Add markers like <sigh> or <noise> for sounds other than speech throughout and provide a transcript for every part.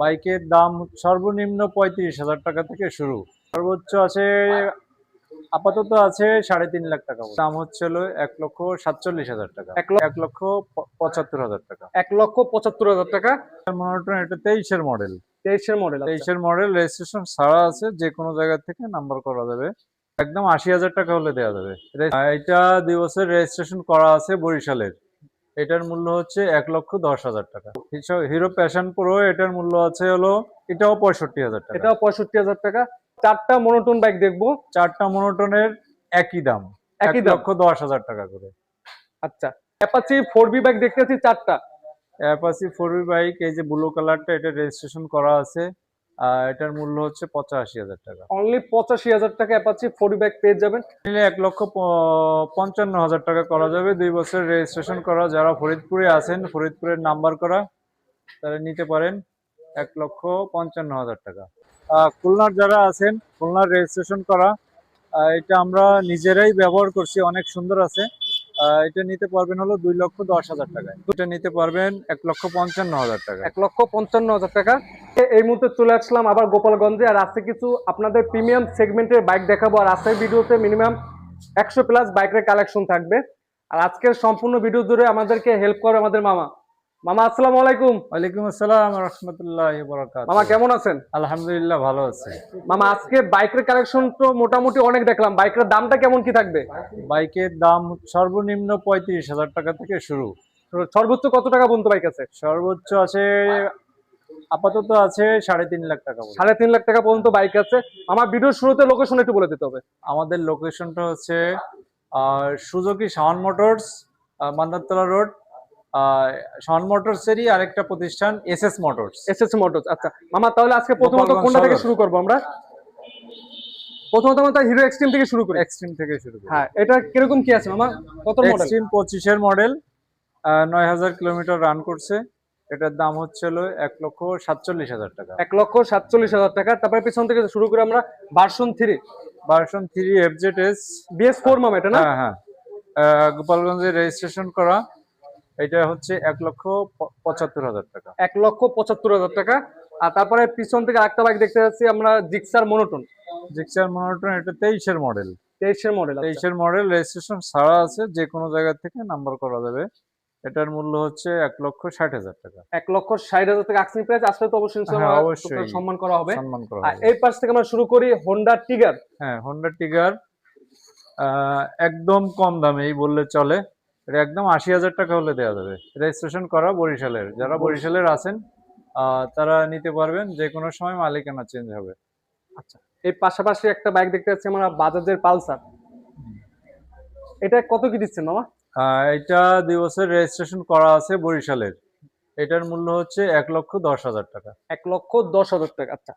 বাইকের দাম সর্বনিম্ন পঁয়ত্রিশ হাজার টাকা থেকে শুরু। সর্বোচ্চ আছে আপাতত আছে সাড়ে তিন লাখ টাকা দাম হচ্ছে এক লক্ষ সাতচল্লিশ হাজার টাকা। এক লক্ষ- পঁচাত্তর হাজার টাকা। এক লক্ষ পঁচাত্তর হাজার টাকা। মনোটন এটা তেইশের মডেল তেইশের মডেল তেইশের মডেল রেজিস্ট্রেশন ছাড়া আছে যে কোনো জায়গা থেকে নাম্বার করা যাবে। একদম আশি হাজার টাকা হলে দেওয়া যাবে। এটা দুই বছর রেজিস্ট্রেশন করা আছে বরিশালের। এটার মূল্য হচ্ছে এক লক্ষ দশ হাজার টাকা। হিরো প্যাশন প্রো এটার মূল্য আছে হলো এটাও পঁয়ষট্টি হাজার টাকা। এটাও পঁয়ষট্টি হাজার টাকা। চারটা মনোটন বাইক দেখব। চারটা মনোটনের একই দাম। একই লক্ষ দশ হাজার টাকা করে। আচ্ছা অ্যাপাচি ফোর বি বাইক দেখতে চারটা। অ্যাপাসি ফোর বি বাইক এই যে ব্লু কালারটা এটা রেজিস্ট্রেশন করা আছে। আহ, এটার মূল্য হচ্ছে পঁচাশি হাজার টাকা। অনলি পঁচাশি হাজার টাকা অ্যাপাচি ফোর বি বাইক পেয়ে যাবেন। নিলে এক লক্ষ পঞ্চান্ন হাজার টাকা করা যাবে। দুই বছর রেজিস্ট্রেশন করা। যারা ফরিদপুরে আছেন ফরিদপুরের নাম্বার করা তারা নিতে পারেন এক লক্ষ পঞ্চান্ন হাজার টাকা। আহ, খুলনার যারা আছেন খুলনার রেজিস্ট্রেশন করা এটা আমরা নিজেরাই ব্যবহার করছি। অনেক সুন্দর আছে। এটা নিতে পারবেন হলো দুই লক্ষ দশ হাজার টাকায়। এটা নিতে পারবেন এক লক্ষ পঞ্চান্ন হাজার টাকা এক লক্ষ পঞ্চান্ন হাজার টাকা। এই মুহূর্তে চলে আসলাম আবার গোপালগঞ্জে, আর আজকে কিছু আপনাদের প্রিমিয়াম সেগমেন্টের বাইক দেখাবো। আর আজকের ভিডিওতে মিনিমাম একশো প্লাস বাইকের কালেকশন থাকবে। আর আজকের সম্পূর্ণ ভিডিও জুড়ে আমাদেরকে হেল্প করে আমাদের মামা। মামা আসসালামু আলাইকুম। ওয়ালাইকুম আসসালাম রহমতুল্লাহ বরাকাত মামা কেমন আছেন? আলহামদুলিল্লাহ ভালো আছে। মামা আজকে বাইকের কালেকশন তো মোটামুটি অনেক দেখলাম। বাইকের দামটা কেমন কি থাকবে? বাইকের দাম সর্বনিম্ন পঁয়ত্রিশ হাজার টাকা থেকে শুরু। সর্বোচ্চ কত টাকা পর্যন্ত বাইক আছে? সর্বোচ্চ আছে আপাতত আছে সাড়ে তিন লাখ টাকা। সাড়ে তিন লাখ টাকা পর্যন্ত বাইক আছে। আমার ভিডিওর শুরুতে লোকেশন একটু বলে দিতে হবে। আমাদের লোকেশনটা হচ্ছে Suzuki Shaon Motors Mandartala road Shaon মোটরসেরই আরেকটা প্রতিষ্ঠান S S Motors S S Motors আচ্ছা। মামা তাহলে আজকে প্রথমত কোনটা থেকে শুরু করব আমরা? প্রথমত আমরা হিরো এক্সট্রিম থেকে শুরু করি। এক্সট্রিম থেকে শুরু করি। হ্যাঁ এটা কীরকম কি আছে মামা? কত মডেল এক্সট্রিম পঁচিশের মডেল নয় হাজার কিলোমিটার রান করছে। এটার দাম হচ্ছে হলো এক লক্ষ সাতচল্লিশ হাজার টাকা। এক লক্ষ সাতচল্লিশ হাজার টাকা। তারপরে পিছন থেকে শুরু করে আমরা version three version three FZ S BS four মামা এটা না? হ্যাঁ হ্যাঁ। গোপালগঞ্জে রেজিস্ট্রেশন করা। এটা হচ্ছে এক লক্ষ পঁচাত্তর হাজার টাকা। এক লক্ষ পঁচাত্তর হাজার টাকা। আর তারপরে পিছন থেকে আরেকটা বাইক দেখতে যাচ্ছি আমরা জিক্সার মনোটন জিক্সার মনোটন এটা তেইশের মডেল তেইশের মডেল তেইশের মডেল রেজিস্ট্রেশন ছাড়া আছে যে কোনো জায়গা থেকে নাম্বার করা যাবে। এটার মূল্য হচ্ছে এক লক্ষ ষাট হাজার টাকা। এক লক্ষ ষাট হাজার টাকা আক্সিং প্রাইস আসলে তো অবশ্যই হ্যাঁ। সম্মান করা হবে। সম্মান করা হবে। এই পাশ থেকে আমরা শুরু করি হোন্ডা টিগার হ্যাঁ হোন্ডা টিগার একদম কম দামেই বললে চলে। এটা একদম আশি হাজার টাকা হলে দেওয়া যাবে। রেজিস্ট্রেশন করা বরিশালের। যারা বরিশালের আছেন তারা নিতে পারবেন যে কোনো সময় মালিকানা চেঞ্জ হবে। আচ্ছা এই পাশাপাশি একটা বাইক দেখতে পাচ্ছি আমরা বাজাজের পালসার। এটা কত কি দিচ্ছেন মামা? আহ, এটা দুই বছর রেজিস্ট্রেশন করা আছে বরিশালের। এটার মূল্য হচ্ছে এক লক্ষ দশ হাজার টাকা। এক লক্ষ দশ হাজার টাকা আচ্ছা।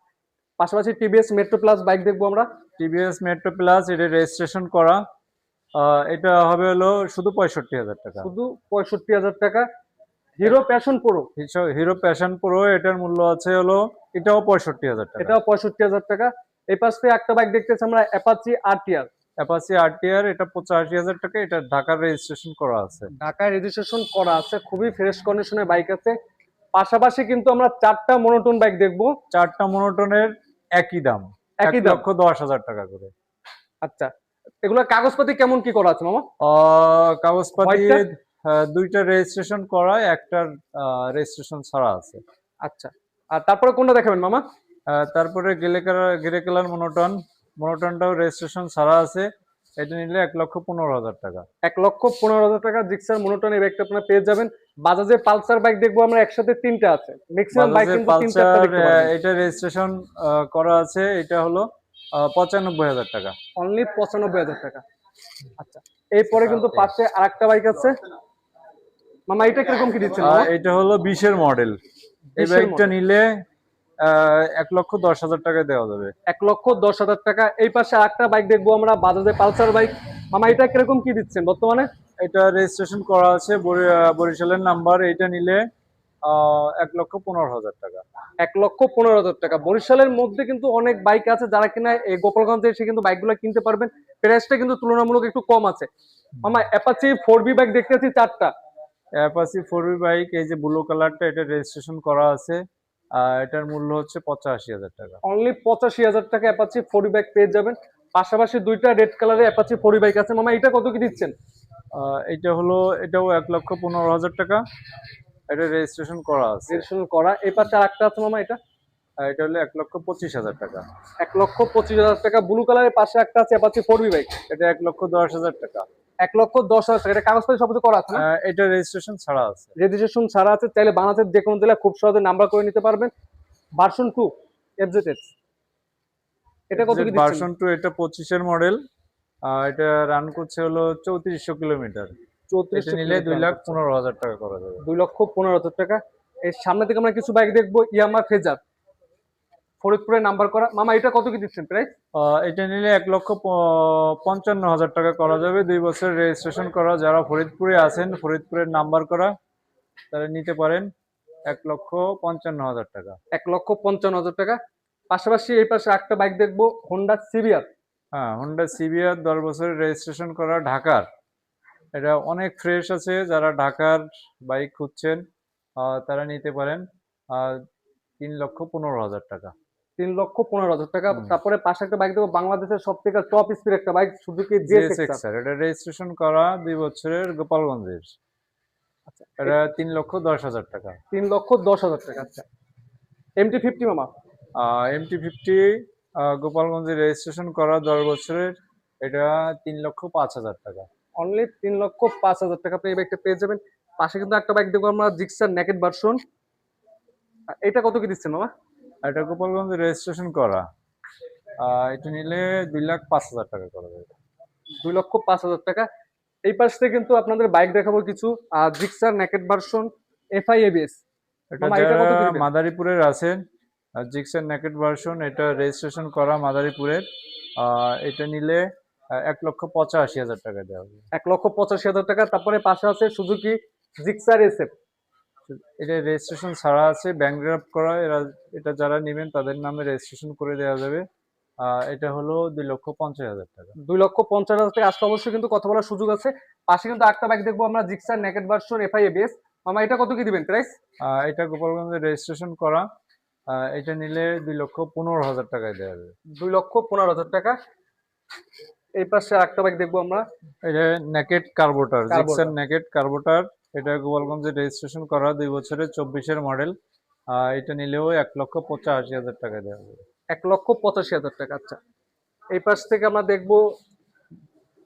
পাশাপাশি টিভিএস মেট্রো প্লাস বাইক দেখব আমরা। টিভিএস মেট্রো প্লাস এটা রেজিস্ট্রেশন করা। এটা হবে হলো শুধু পঁয়ষট্টি হাজার টাকা। শুধু পঁয়ষট্টি হাজার টাকা। Hero Passion Pro Hero Passion Pro এটার মূল্য আছে হলো এটাও পঁয়ষট্টি হাজার টাকা। এটাও পঁয়ষট্টি হাজার টাকা। এই পাশ থেকে একটা বাইক দেখতেছি আমরা অ্যাপাচি আরটিআর অ্যাপাসি আরটিআর এটা পঁচাশি হাজার টাকা এটা ঢাকার রেজিস্ট্রেশন করা আছে। ঢাকায় রেজিস্ট্রেশন করা আছে খুবই ফ্রেশ কন্ডিশনের বাইক আছে। পাশাপাশি কিন্তু আমরা চারটা মনোটন বাইক দেখব। চারটা মনোটনের একই দাম। একই লক্ষ দশ হাজার টাকা করে। আচ্ছা এগুলো কাগজপাতি কেমন কি করা আছে মামা? আহ, কাগজপাতি দুইটা রেজিস্ট্রেশন করা একটার রেজিস্ট্রেশন ছাড়া আছে। আচ্ছা। আর তারপরে কোনটা দেখাবেন মামা? তারপরে গেলে গেরে কালার মনোটন মনোটনটাও রেজিস্ট্রেশন ছাড়া আছে। এটা নিলে এক লক্ষ পনেরো হাজার টাকা। এক লক্ষ পনেরো হাজার টাকা জিক্সার মনোটন এই বাইকটা আপনারা পেয়ে যাবেন। বাজাজের পালসার বাইক দেখব আমরা একসাথে তিনটা আছে। ম্যাক্সিমাম বাইক কিন্তু তিন চারটা পালসার দেখতে পাবেন এটা রেজিস্ট্রেশন করা আছে। এটা হলো পঁচানব্বই হাজার টাকা। অনলি পঁচানব্বই হাজার টাকা। আচ্ছা এরপরে কিন্তু। পাশে আরেকটা বাইক আছে। মামা এটা কীরকম কি দিচ্ছেন এটা হলো বিশের মডেল এই বাইকটা নিলে এক লক্ষ দশ হাজার টাকা দেওয়া যাবে। এক লক্ষ দশ হাজার টাকা। এই পাশে আরেকটা বাইক দেখব আমরা বাজাজের পালসার বাইক মামা এটা কীরকম কি দিচ্ছেন বর্তমানে? এটা রেজিস্ট্রেশন করা আছে বরি- বরিশালের নাম্বার এটা নিলে এক লক্ষ পনেরো হাজার টাকা। এক লক্ষ পনেরো হাজার টাকা। বরিশালের মধ্যে কিন্তু অনেক বাইক আছে যারা কিনা এই গোপালগঞ্জে এসে কিন্তু বাইকগুলো কিনতে পারবেন। প্রাইসটা কিন্তু তুলনামূলক একটু কম আছে। মামা অ্যাপাচি ফোর বি বাইক দেখতে পাচ্ছি চারটা। অ্যাপাসি ফোর বি বাইক এই যে ব্লু কালারটা এটা রেজিস্ট্রেশন করা আছে। আহ, এটার মূল্য হচ্ছে পঁচাশি হাজার টাকা। অনলি পঁচাশি হাজার টাকা অ্যাপাচি ফোর্টি বাইক পেয়ে যাবেন। পাশাপাশি দুইটা রেড কালারের অ্যাপাচি ফোর্টি বাইক আছে। মামা এটা কত কি দিচ্ছেন? এটা হলো এটাও এক লক্ষ পনেরো হাজার টাকা। এটা রেজিস্ট্রেশন করা আছে। রেজিস্ট্রেশন করা। এই পাশে আরেকটা আছে মামা এটা? এটা হলো এক লক্ষ পঁচিশ হাজার টাকা। এক লক্ষ পঁচিশ হাজার টাকা। ব্লু কালারের পাশে একটা আছে অ্যাপাচি ফোর্টি বাইক এটা এক লক্ষ দশ হাজার টাকা। এক লক্ষ দশ হাজার টাকা। এটা কাগজপত্র সব কিছু করা আছে এটা রেজিস্ট্রেশন ছাড়া আছে। রেজিস্ট্রেশন ছাড়া আছে। চাইলে বাংলাদেশের যে কোনো জেলায় খুব সহজে নাম্বার করে নিতে পারবেন। ভার্সন টু এফজেটেক্স এটা কত ভার্সন টু এটা পঁচিশের মডেল এটা রান করছে হলো চৌত্রিশশো কিলোমিটার। চৌত্রিশ এটা নিলে দুই লাখ পনেরো হাজার টাকা করা যাবে। দুই লক্ষ পনেরো হাজার টাকা। এর সামনে থেকে আমরা কিছু বাইক দেখব ইয়ামা ফেজার। ফরিদপুরে নাম্বার করা। মামা এটা কত কি দিচ্ছেন প্রাইস এটা নিলে এক লক্ষ পঞ্চান্ন হাজার টাকা করা যাবে। দুই বছর রেজিস্ট্রেশন করা। যারা ফরিদপুরে আছেন ফরিদপুরের নাম্বার করা তারা নিতে পারেন এক লক্ষ পঞ্চান্ন হাজার টাকা। এক লক্ষ পঞ্চান্ন হাজার টাকা। পাশাপাশি এই পাশে একটা বাইক দেখব হোন্ডা সিবিআর হ্যাঁ হোন্ডা সিবিআর দশ বছরের রেজিস্ট্রেশন করা ঢাকার। এটা অনেক ফ্রেশ আছে যারা ঢাকার বাইক খুঁজছেন আহ, তারা নিতে পারেন তিন লক্ষ পনেরো হাজার টাকা। তিন লক্ষ পনেরো হাজার টাকা। তারপরে পাশে একটা বাইক দেখব বাংলাদেশের সব থেকে টপ স্পিড একটা bike Suzuki GSX GSX sir এটা রেজিস্ট্রেশন করা দুই বছরের গোপালগঞ্জের। আচ্ছা, এটা তিন লক্ষ দশ হাজার টাকা। তিন লক্ষ দশ হাজার টাকা আচ্ছা। এমটি ফিফটি মামা? এমটি ফিফটি গোপালগঞ্জে রেজিস্ট্রেশন করা দশ বছরের এটা তিন লক্ষ পাঁচ হাজার টাকা। অনলি তিন লক্ষ পাঁচ হাজার টাকা আপনি এই বাইকটা পেয়ে যাবেন। পাশে কিন্তু একটা বাইক দেখব আমরা জিক্সার নেকেট ভার্সন এটা কত কি দিচ্ছেন মামা এটা গোপালগঞ্জে রেজিস্ট্রেশন করা। এটা নিলে দুই লাখ পাঁচ হাজার টাকা করা যাবে। দুই লক্ষ পাঁচ হাজার টাকা। এই পাশ থেকে কিন্তু আপনাদের বাইক দেখাবো কিছু। Gixxer naked version FI ABS এটা মাদারীপুরের আছেন জিক্সার নেকেট ভার্সন এটা রেজিস্ট্রেশন করা মাদারীপুরের। এটা নিলে এক লক্ষ পঁচাশি হাজার টাকা দেওয়া হবে। এক লক্ষ পঁচাশি হাজার টাকা তারপরে পাশে আছে সুজুকি জিক্সার এসএফ এটা রেজিস্ট্রেশন ছাড়া আছে ব্যাংক ড্রাফট করা এরা এটা যারা নেবেন তাদের নামে রেজিস্ট্রেশন করে দেওয়া যাবে। এটা হলো দুই লক্ষ পঞ্চাশ হাজার টাকা। দুই লক্ষ পঞ্চাশ হাজার টাকা আসলে অবশ্যই কিন্তু কথা বলার সুযোগ আছে। পাশে কিন্তু একটা বাইক দেখব আমরা Gixxer naked version FI ABS মামা এটা কত কি দিবেন প্রাইস এটা গোপালগঞ্জে রেজিস্ট্রেশন করা। এটা নিলে দুই লক্ষ পনেরো হাজার টাকায় দেওয়া যাবে। দুই লক্ষ পনেরো হাজার টাকা। এই পাশে একটা বাইক দেখব আমরা। এটা naked carburettor. Gixxer naked carburettor এটা গোপালগঞ্জে রেজিস্ট্রেশন করা দুই বছরের চব্বিশের মডেল এটা নিলেও এক লক্ষ পঁচাশি হাজার টাকা দেওয়া হবে। এক লক্ষ পঁচাশি হাজার টাকা আচ্ছা। এই পাশ থেকে আমরা দেখব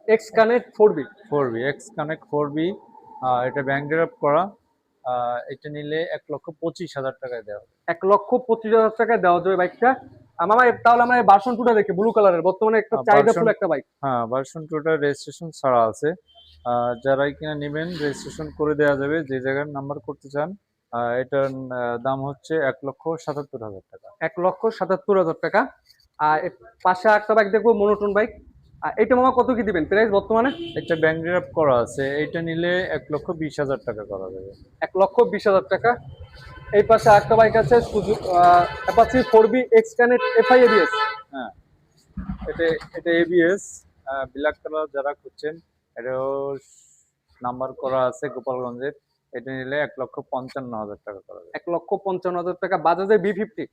X connect four V four V X connect four V এটা ব্যাংক ড্রাফট করা এটা নিলে এক লক্ষ পঁচিশ হাজার টাকায় দেওয়া হবে। এক লক্ষ পঁচিশ হাজার টাকায় দেওয়া যাবে বাইকটা আমার তাহলে আমরা বাসন টুটা দেখি ব্লু কালারের বর্তমানে একটা আহ, চাহিদাফুল একটা বাইক হ্যাঁ ভার্সন টুটা রেজিস্ট্রেশন ছাড়া আছে। যারাই কিনা নেবেন রেজিস্ট্রেশন করে দেওয়া যাবে। যে জায়গার নাম্বার করতে চান এটার দাম হচ্ছে এক লক্ষ সাতাত্তর হাজার টাকা। এক লক্ষ সাতাত্তর হাজার টাকা। আর পাশে একটা বাইক দেখব মনোটন বাইক এইটা মামা কত কি দিবেন? প্রাইস বর্তমানে? একটা ব্যাংক ড্রাফট করা আছে। এটা নিলে এক লক্ষ বিশ হাজার টাকা করা যাবে। এক লক্ষ বিশ হাজার টাকা। এই পাশে একটা বাইক আছে Apache four V X connect FI ABS হ্যাঁ। এটা এটা এবিএস ব্ল্যাক কালার যারা খুঁজছেন এটাও নাম্বার করা আছে গোপালগঞ্জের। এটা নিলে এক লক্ষ পঞ্চান্ন হাজার টাকা করা যাবে। এক লক্ষ পঞ্চান্ন হাজার টাকা বাজাজের বি ফিফটি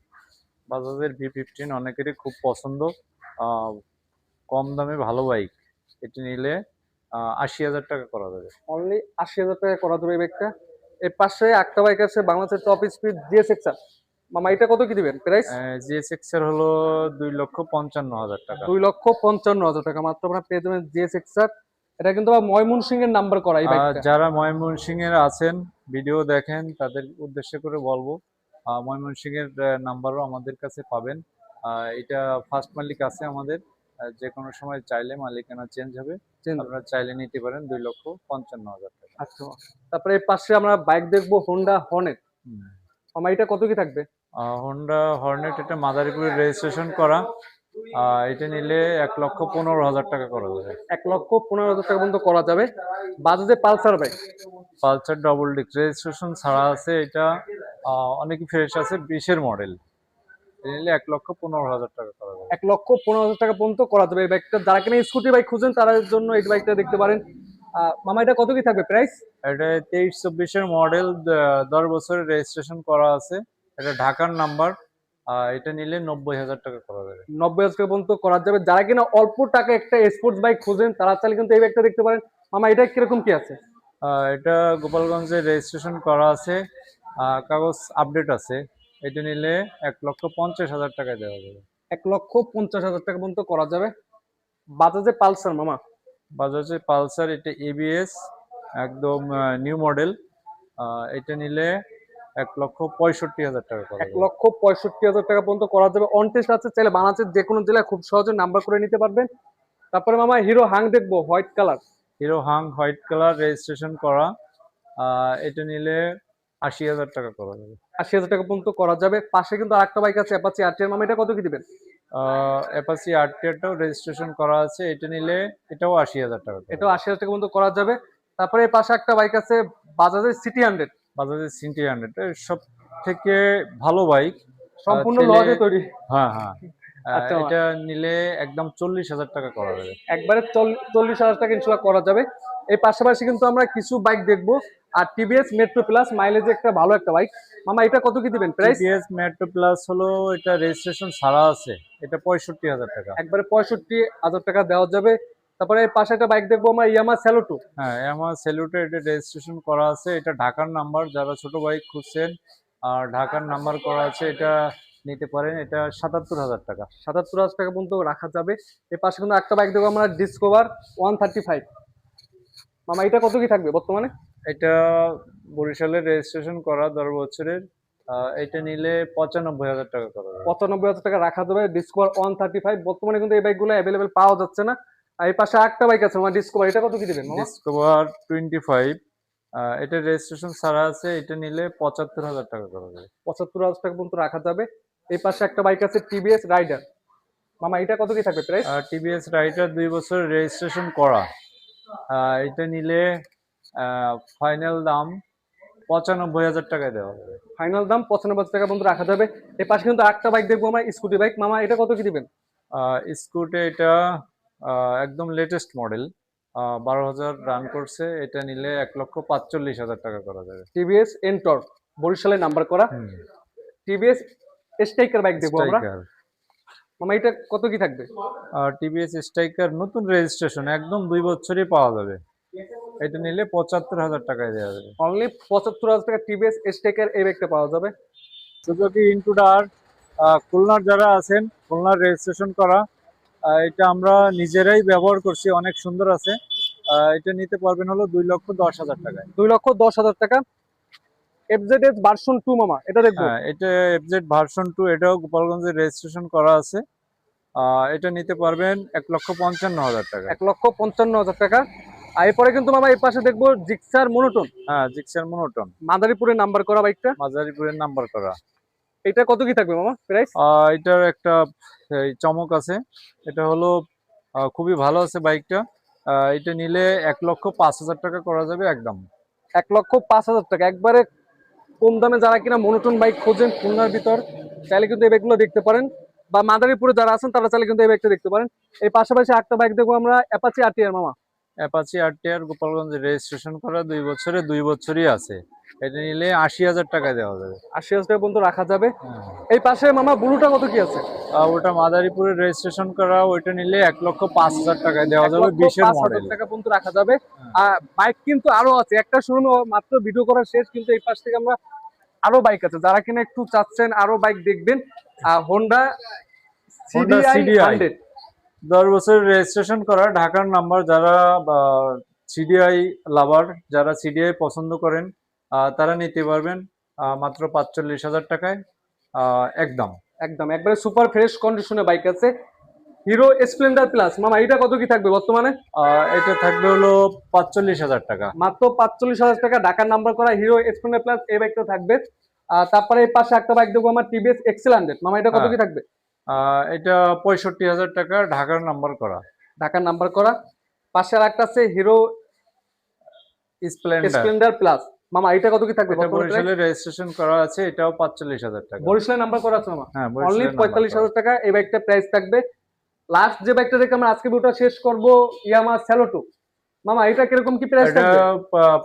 বাজাজের ভি ফিফটিন অনেকেরই খুব পছন্দ। কম দামে ভালো বাইক। এটি নিলে আশি হাজার টাকা করা যাবে। অনলি আশি হাজার টাকা করা যাবে এই বাইকটা। এর পাশে একটা বাইক আছে বাংলাদেশের টপ স্পিড জিএস এক্সার মামা এটা কত কি দিবেন প্রাইস জিএসএক্স এর হলো দুই লক্ষ পঞ্চান্ন হাজার টাকা। দুই লক্ষ পঞ্চান্ন হাজার টাকা। মাত্র আপনার পেয়ে যাবেন জিএস এক্সার এটা কিন্তু আবার ময়মনসিং এর নাম্বার করা এই আর বাইকটা। যারা ময়মনসিং এর আছেন ভিডিও দেখেন তাদের উদ্দেশ্য করে বলব ময়মনসিং এর নাম্বারও আমাদের কাছে পাবেন। এটা ফার্স্ট মালিক আছে আমাদের। যে কোনো সময় চাইলে মালিকানা চেঞ্জ হবে। আপনারা চাইলে নিতে পারেন দুই লক্ষ পঞ্চান্ন হাজার টাকা। আচ্ছা। তারপরে এর পাশে আমরা বাইক দেখব হোন্ডা হর্নেট। মামা এটা কত কি থাকবে? হন্ডা হর্নেট এটা মাদারীপুরে রেজিস্ট্রেশন করা। এটা নিলে এক লক্ষ পনেরো হাজার টাকা করা যাবে। এক লক্ষ পনেরো হাজার টাকা পর্যন্ত করা যাবে। বাজাজে Pulsar bike. Pulsar double disc registration ছাড়া আছে এটা। আহ, অনেকই ফ্রেশ আছে বিশের মডেল নিলে এক লক্ষ পনেরো হাজার টাকা করা যাবে। এক লক্ষ পনেরো হাজার টাকা পর্যন্ত করা যাবে। এই বাইকটা যারা কিনা স্কুটি বাইক খুঁজেন তাদের জন্য এই বাইকটা দেখতে পারেন। মামা এটা কত কি থাকবে প্রাইস এটা তেইশ চব্বিশের মডেল দশ বছরের রেজিস্ট্রেশন করা আছে। এটা ঢাকার নাম্বার এটা নিলে নব্বই হাজার টাকা করা যাবে। নব্বই হাজার টাকা পর্যন্ত করা যাবে। যারা কিনা অল্প টাকা একটা স্পোর্টস বাইক খোঁজেন তারা চাইলে কিন্তু এই বাইকটা দেখতে পারেন। মামা এটা কীরকম কি আছে? এটা গোপালগঞ্জে রেজিস্ট্রেশন করা আছে। কাগজ আপডেট আছে। এটা নিলে এক লক্ষ পঞ্চাশ হাজার টাকায় দেওয়া যাবে। এক লক্ষ পঞ্চাশ হাজার টাকা পর্যন্ত করা যাবে। বাজাজে পালসার মামা। বাজাজের পালসার এটা এবিএস একদম নিউ মডেল এটা নিলে এক লক্ষ পঁয়ষট্টি হাজার টাকা এক লক্ষ পঁয়ষট্টি হাজার টাকা পর্যন্ত করা যাবে। অন টেস্ট আছে চাইলে বাংলাদেশের যে কোনো জেলায় খুব সহজে নাম্বার করে নিতে পারবেন। তারপরে মামা হিরো হাং দেখব white colour Hero Hunk white colour registration করা। আহ, এটা নিলে আশি হাজার টাকা করা যাবে। আশি হাজার টাকা পর্যন্ত করা যাবে। পাশে কিন্তু আরেকটা বাইক আছে অ্যাপাচি আরটিআর মামা এটা কত কি দিবেন? অ্যাপাসি আরটিআরটাও রেজিস্ট্রেশন করা আছে। এটা নিলে এটাও আশি হাজার টাকা। এটাও আশি হাজার টাকা পর্যন্ত করা যাবে। তারপরে এই পাশে একটা বাইক আছে বাজাজের সিটি হান্ড্রেড বাজাজের সিনটি হান্ড্রেড সব থেকে ভালো বাইক। সম্পূর্ণ লজে তৈরি। হ্যাঁ হ্যাঁ। <laughs> আচ্ছা। এটা নিলে একদম চল্লিশ হাজার টাকা করা যাবে। একবারে চল্লিশ হাজার টাকা ইনশাল্লাহ করা যাবে। এই পাশাপাশি কিন্তু আমরা কিছু বাইক দেখব। আর টিভিএস মেট্রো প্লাস মাইলেজ একটা ভালো একটা বাইক মামা এটা কত কি দিবেন প্রাইস টিপিএস মেট্রো প্লাস হলো এটা রেজিস্ট্রেশন ছাড়া আছে। এটা পঁয়ষট্টি হাজার টাকা। একবারে পঁয়ষট্টি হাজার টাকা দেওয়া যাবে। তারপরে এই পাশে একটা বাইক দেখব আমরা ইয়ামা স্যালোটু হ্যাঁ আমার সেলুটে এটা রেজিস্ট্রেশন করা আছে। এটা ঢাকার নাম্বার যারা ছোট বাইক খুঁজছেন আর ঢাকার নাম্বার করা আছে এটা নিতে পারেন। এটা সাতাত্তর হাজার টাকা। সাতাত্তর হাজার টাকা পর্যন্ত রাখা যাবে। এই পাশে কিন্তু একটা বাইক দেখব আমরা ডিসকভার ওয়ান থার্টি ফাইভ মামা এটা কত কি থাকবে বর্তমানে? এটা বরিশালের রেজিস্ট্রেশন করা দশ বছরের এটা নিলে পঁচানব্বই হাজার টাকা করা পঁচানব্বই হাজার টাকা রাখা যাবে। ডিসকভার ওয়ান থার্টি ফাইভ বর্তমানে কিন্তু এই বাইকগুলো অ্যাভেলেবেল পাওয়া যাচ্ছে না। আর এই পাশে একটা বাইক আছে আমার ডিসকভার এটা কত কি দিবেন ডিসকভার টোয়েন্টি ফাইভ এটা রেজিস্ট্রেশন ছাড়া আছে এটা নিলে পঁচাত্তর হাজার টাকা করা যাবে। পঁচাত্তর হাজার টাকা পর্যন্ত রাখা যাবে। এই পাশে একটা বাইক আছে টিভিএস রাইডার মামা এটা কত কি থাকবে প্রাইস টিভিএস রাইডার দুই বছর রেজিস্ট্রেশন করা। এটা নিলে ফাইনাল দাম পঁচানব্বই হাজার টাকায় দেওয়া যাবে ফাইনাল দাম পঁচানব্বই হাজার টাকা পর্যন্ত রাখা যাবে এই পাশে কিন্তু একটা বাইক দেখব আমরা স্কুটি বাইক মামা এটা কত কি দিবেন? স্কুটে এটা একদম লেটেস্ট মডেল বারো হাজার রান করছে এটা নিলে এক লক্ষ পাঁচচল্লিশ হাজার টাকা করা যাবে। টিভিএস এন্টর বরিশালে নাম্বার করা। টিভিএস স্ট্রাইকার বাইক দেখব আমরা। মামা এটা কত কি থাকবে? টিভিএস স্ট্রাইকার নতুন রেজিস্ট্রেশন একদম দুই বছরই পাওয়া যাবে। এটা নিলে পঁচাত্তর হাজার টাকায় দেওয়া যাবে। অনলি পঁচাত্তর হাজার টাকা টিভিএস স্ট্রাইকার এই বাইকটা পাওয়া যাবে। সুজুকি ইন্টুডার খুলনার যারা আছেন খুলনার রেজিস্ট্রেশন করা এটা আমরা নিজেরাই ব্যবহার করছি অনেক সুন্দর আছে। এটা নিতে পারবেন হলো দুই লক্ষ দশ হাজার টাকায়। দুই লক্ষ দশ হাজার টাকা। এফজেড ভার্সন টু মামা এটা দেখব। হ্যাঁ এটা এফজেড ভার্সন টু এটাও গোপালগঞ্জে রেজিস্ট্রেশন করা আছে। এটা নিতে পারবেন এক লক্ষ পঞ্চান্ন হাজার টাকা। এক লক্ষ পঞ্চান্ন হাজার টাকা। আর এরপরে কিন্তু মামা এই পাশে দেখব জিক্সার মনোটন হ্যাঁ জিক্সার মনোটন মাদারীপুরের নাম্বার করা বাইকটা। মাঝারিপুরের নাম্বার করা। এটা কত কি থাকবে মামা প্রাইস এটার একটা চমক আছে। এটা হলো খুবই ভালো আছে বাইকটা। এটা নিলে এক লক্ষ পাঁচ হাজার টাকা করা যাবে একদম। এক লক্ষ পাঁচ হাজার টাকা। একবারে কম দামে যারা কিনা মনোটন বাইক খোঁজেন, খুলনার ভিতর, চাইলে কিন্তু এই বাইকগুলো দেখতে পারেন। বা মাদারীপুরে যারা আছেন, তারা চাইলে কিন্তু এই বাইকটা দেখতে পারেন। এই পাশাপাশি একটা বাইক দেখব আমরা অ্যাপাচি আরটিআর মামা। অ্যাপাচি আরটিআর গোপালগঞ্জে রেজিস্ট্রেশন করা দুই বছরে দুই বছরই আছে। এটা নিলে আশি হাজার টাকায় দেওয়া যাবে। আশি হাজার টাকা পর্যন্ত রাখা যাবে? এই পাশে মামা ব্লুটা কত কি আছে? ওটা মাদারীপুরে রেজিস্ট্রেশন করা ওইটা নিলে এক লক্ষ পাঁচ হাজার টাকায় দেওয়া যাবে বিশের মডেল। টাকা পর্যন্ত রাখা যাবে। আর বাইক কিন্তু আরও আছে। একটা শোরুমে মাত্র ভিডিও করা শেষ কিন্তু এই পাশ থেকে আমরা আরও বাইক আছে। যারা কিনা একটু চাচ্ছেন আরও বাইক দেখবেন। আর হোন্ডা সিডিআই হান্ড্রেড দশ বছর রেজিস্ট্রেশন করা ঢাকার নাম্বার যারা সিডিআই লাভার যারা সিডিআই পছন্দ করেন তারা নিতে পারবেন মাত্র পাঁচচল্লিশ হাজার টাকায় একদম। একদম একবারে সুপার ফ্রেশ কন্ডিশনে বাইক আছে। হিরো স্প্লেন্ডার প্লাস মামা এটা কত কি থাকবে বর্তমানে? এটা থাকবে হলো পাঁচচল্লিশ হাজার টাকা। মাত্র পাঁচচল্লিশ হাজার টাকা ঢাকার নাম্বার করা হিরো স্প্লেন্ডার প্লাস এই বাইকটা থাকবে। তারপরে এই পাশে একটা বাইক দেখব আমার টিভিএস এক্সেল হান্ড্রেড মামা এটা কত হ্যাঁ। কি থাকবে? এটা পঁয়ষট্টি হাজার টাকা ঢাকার নাম্বার করা। ঢাকার নাম্বার করা। পাশে আর একটা আছে হিরো স্প্লেন্ডার প্লাস মামা এটা কত কি থাকবে বরিশালে রেজিস্ট্রেশন করা আছে এটাও পাঁচচল্লিশ হাজার টাকা। বরিশালের নাম্বার করা আছে মামা? হ্যাঁ অনলি বরিশালের পঁয়তাল্লিশ number হাজার টাকা এই বাইকটা প্রাইস থাকবে। লাস্ট যে বাইকটা দেখে আমরা আজকে ভিডিওটা শেষ করব ইয়ামা স্যালোটু মামা এটা কীরকম কি প্রাইস থাকবে?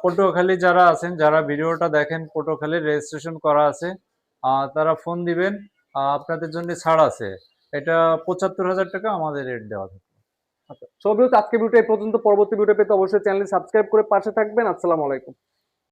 পটুয়াখালী যারা আছেন যারা ভিডিওটা দেখেন পটুয়াখালী রেজিস্ট্রেশন করা আছে আহ, তারা ফোন দিবেন। আপনাদের জন্য ছাড় আছে। এটা পঁচাত্তর হাজার টাকা আমাদের রেট দেওয়া থাকে আচ্ছা সব আজকে ভিডিও এই পর্যন্ত। পরবর্তী ভিডিও পেতে অবশ্যই চ্যানেল সাবস্ক্রাইব করে পাশে থাকবেন। আসসালামু আলাইকুম।